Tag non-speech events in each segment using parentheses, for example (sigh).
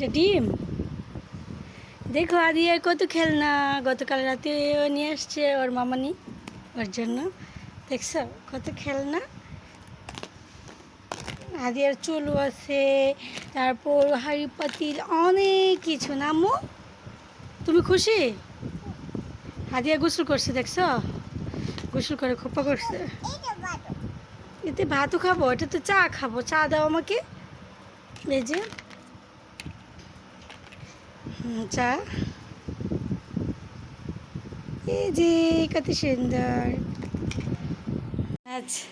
এটা ডিম? দেখো আদিয়ার কত খেলনা, গতকাল রাতে ও নিয়ে আসছে ওর মামানি, ওর জন্য। দেখছ কত খেলনা? আদিয়ার চুলু আছে, তারপর হাড়ি পাতিল, অনেক কিছু। নামো, তুমি খুশি? আদিয়া গোসল করছে, দেখছ? গোসল করে খোপা করছে। এতে ভাতও খাব, এটা তো চা খাব। চা দাও আমাকে। এই যে চা। এই যে, কত সুন্দর। আচ্ছা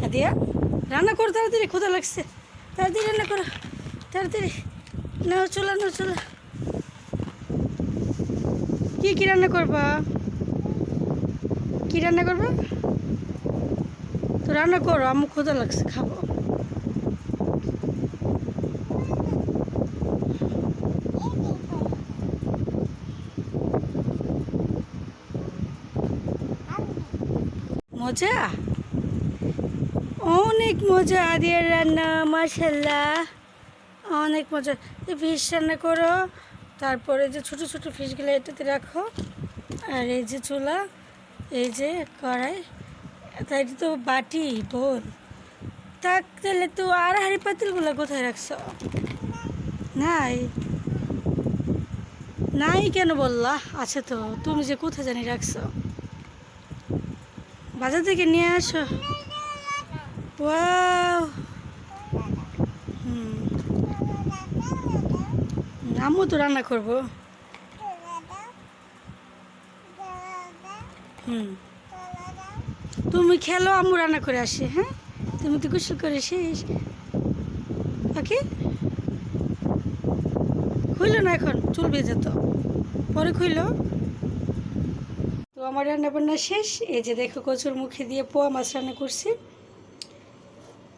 হাদিয়া, রান্না করো তাড়াতাড়ি ক্ষুদা লাগছে। তাড়াতাড়ি রান্না করো, তাড়াতাড়ি। নাও, চলো নাও, চলো। কি কি রান্না করবা? কি রান্না করবা? তো রান্না করো, আমার ক্ষুদা লাগছে, খাব। মজা? অনেক মজা আদিয়ার রান্না মাসাল্লাহ অনেক মজা। ফিশ রান্না করো, তারপরে যে ছোট ছোট ফিশগুলো এটাতে রাখো, আর এই যে চুলা, এই যে কড়াই, তাই তো বাটি, বোল। তাক, তাহলে তো আর হাড়ি পাতিলগুলো কোথায় রাখছো? নাই। নাই কেন বললা? আছে তো, তুমি যে কোথায় জানি রাখছো? বাজার থেকে নিয়ে আসো। হুম। আম্মু তো রান্না করব। হুম। তুমি খেলো, আম্মু রান্না করে আসি হ্যাঁ? তুমি তো গোসল করে শেষ। ওকে খুইলো না এখন? চুল বেজে তো। পরে খুইলো? তো আমার রান্না বান্না শেষ। এই যে দেখো কচুর মুখে দিয়ে পোয়া মাছ রান্না করছি।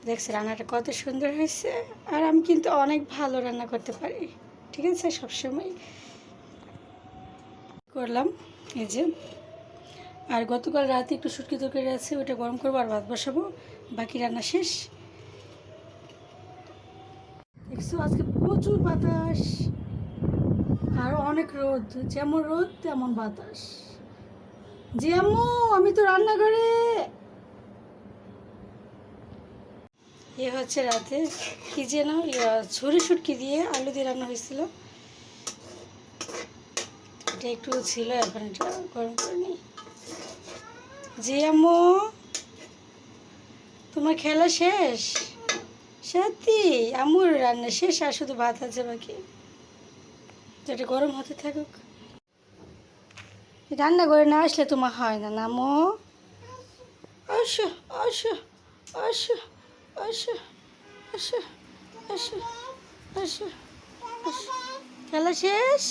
দেখছি রান্নাটা কত সুন্দর হয়েছে। আর আমি কিন্তু অনেক ভালো রান্না করতে পারি। ঠিক আছে? সবসময় করলাম। এই যে। আর গতকাল রাতে একটু শুটকি তরকারি আছে, ওটা গরম করব আর ভাত বসাবো। বাকি রান্না শেষ। দেখছ আজকে প্রচুর বাতাস। আর অনেক রোদ। যেমন রোদ, তেমন বাতাস। জি আম্মু আমি তো রান্নাঘরে। এ হচ্ছে রাতে কি যেন ইয়া, ছুরি শুটকি দিয়ে আলু দিয়ে রান্না হয়েছিল। এটা একটু ছিল এখন এটা গরম করে নিই। জি আম্মু তোমার খেলা শেষ? সত্যি আম্মুর রান্না শেষ আর শুধু ভাত আছে বাকি। এটা গরম হতে থাকুক। রান্না করে না আসলে তোমার হয় না নামো। আসো আসো আসো আসো আসো আসো আসো আসো। খেলা শেষ?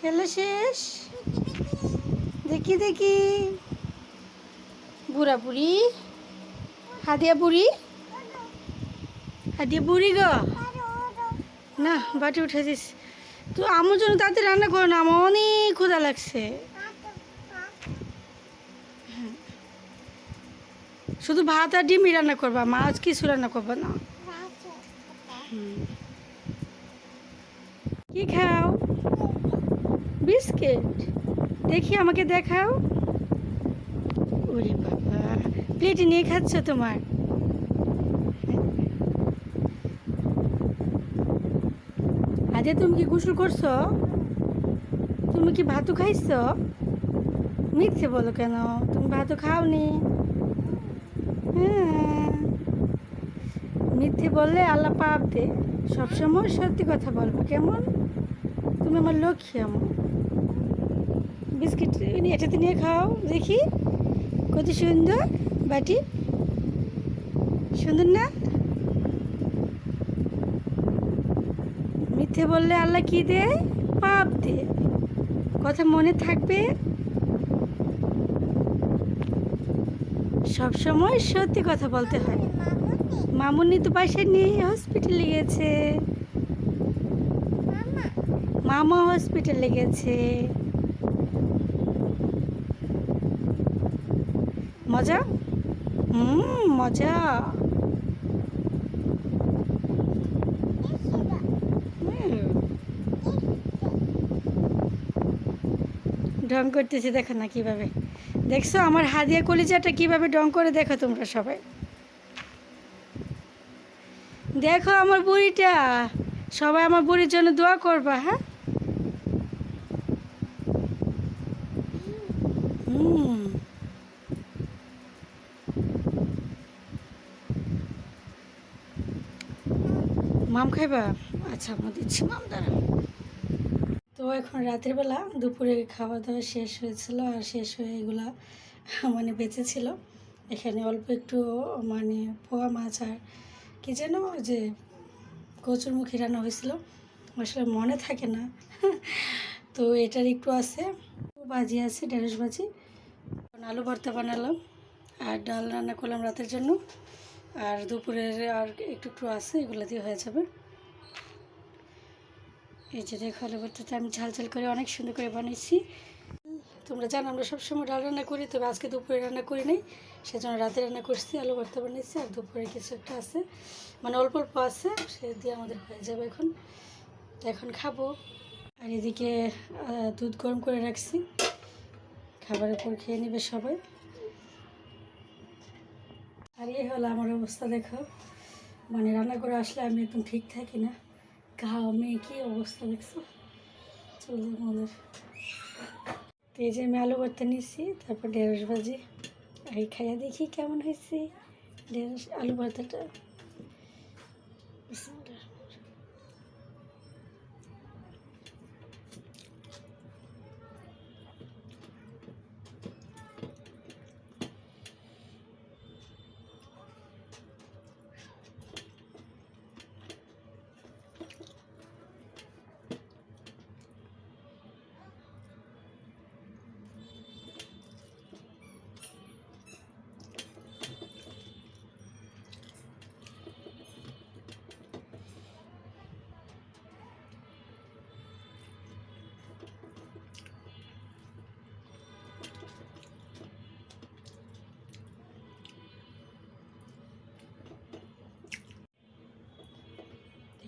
খেলা শেষ? দেখি দেখি। বুড়া বুড়ি? হাদিয়া বুড়ি? হাদিয়া বুড়ি গো? না বাটি উঠে দিস তো আমার জন্য তাতে রান্না করো না আমার অনেক ক্ষুধা লাগছে। হ্যাঁ। শুধু ভাত আর ডিমই রান্না করবা মাছ কিছু রান্না করবা না। কি খাও? বিস্কিট। দেখি আমাকে দেখাও। ওরে বাবা, প্লেটে নিয়ে খাচ্ছ তোমার? আজকে তুমি কি গোসল করছ? তুমি কি ভাতু খাইছ? মিথ্যে বলো কেন? তুমি ভাতও খাওনি? হ্যাঁ। মিথ্যে বললে আল্লাহ পাপ দে। সবসময় সত্যি কথা বলব। কেমন? তুমি আমার লক্ষ্মী আমার। বিস্কিট এটাতে নিয়ে খাও। দেখি। কত সুন্দর। বাটি। সুন্দর না? মিথ্যে বললে আল্লাহ কি দে? পাপ দে। কথা মনে থাকবে? সব সময় সত্যি কথা বলতে হয়। মামুনি তো পাশে নেই হসপিটালে গেছে। মামা হসপিটালে গেছে। মজা? হুম, মজা। ঢং করতেছি, দেখো না কীভাবে। দেখছ আমার হাদিয়া কলিজাটা কীভাবে ঢং করে, দেখো তোমরা সবাই। দেখো আমার বুড়িটা, সবাই আমার বুড়ির জন্য দোয়া করবা হ্যাঁ? মাম খাইবা? আচ্ছা আমার দিচ্ছি, মাম দাঁড়া তো এখন রাতের বেলা দুপুরে খাওয়া দাওয়া শেষ হয়েছিল আর শেষ হয়ে এগুলা (laughs) মানে বেঁচেছিল এখানে অল্প একটু মানে পোয়া মাছ আর কী যেন যে কচুরমুখী রান্না হয়েছিল। আসলে মনে থাকে না। (laughs) তো এটার একটু আছে। ভাজি আছে, ঢেঁড়স ভাজি। আলু ভর্তা বানালাম আর ডাল রান্না করলাম রাতের জন্য। আর দুপুরের আর একটু একটু আছে, এগুলো দিয়ে হয়ে যাবে। এই যে দেখো আলু ভর্তাটা আমি ঝাল ঝাল করে অনেক সুন্দর করে বানিয়েছি। তোমরা জানো আমরা সবসময় ডাল রান্না করি, তবে আজকে দুপুরে রান্না করি নাই। সেজন্য রাতে রান্না করছি, আলু ভর্তা বানিয়েছি আর দুপুরে কিছু একটা আছে। মানে অল্প অল্প আছে, সে দিয়ে আমাদের হয়ে যাবে এখন। এখন খাব। আর এদিকে দুধ গরম করে রাখছি। খাবারের পর খেয়ে নেবে সবাই। আর এই হলো আমার অবস্থা, দেখো। মানে রান্না করে আসলে আমি একদম ঠিক থাকি না। ঘামে, কি অবস্থা দেখছ? চলে আমাদের। তো আমি আলু করতে নিয়েছি, তারপর ঢেঁড়স ভাজি। এই খাইয়া দেখি কেমন হয়েছে ঢেঁড়স, আলু ভর্তাটা।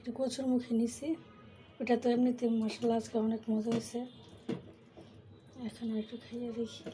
একটু কচুর মুখে নিছি। ওটা তো এমনিতে মশলা আজকে অনেক মজা হয়েছে। এখন আর একটু খাইয়ে দেখি।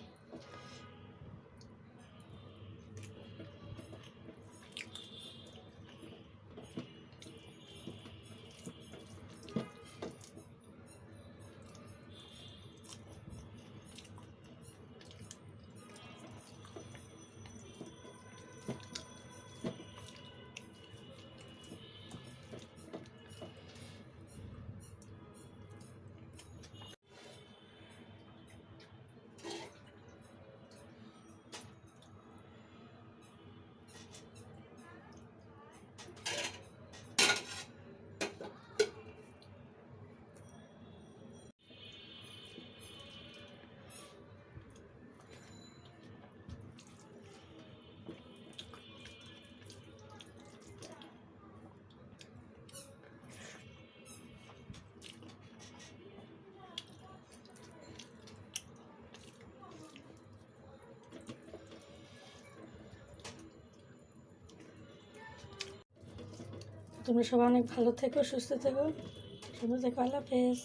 তোমরা সবাই অনেক ভালো থেকো সুস্থ থেকো। সুন্দর থেকো আল্লাহ হাফেজ।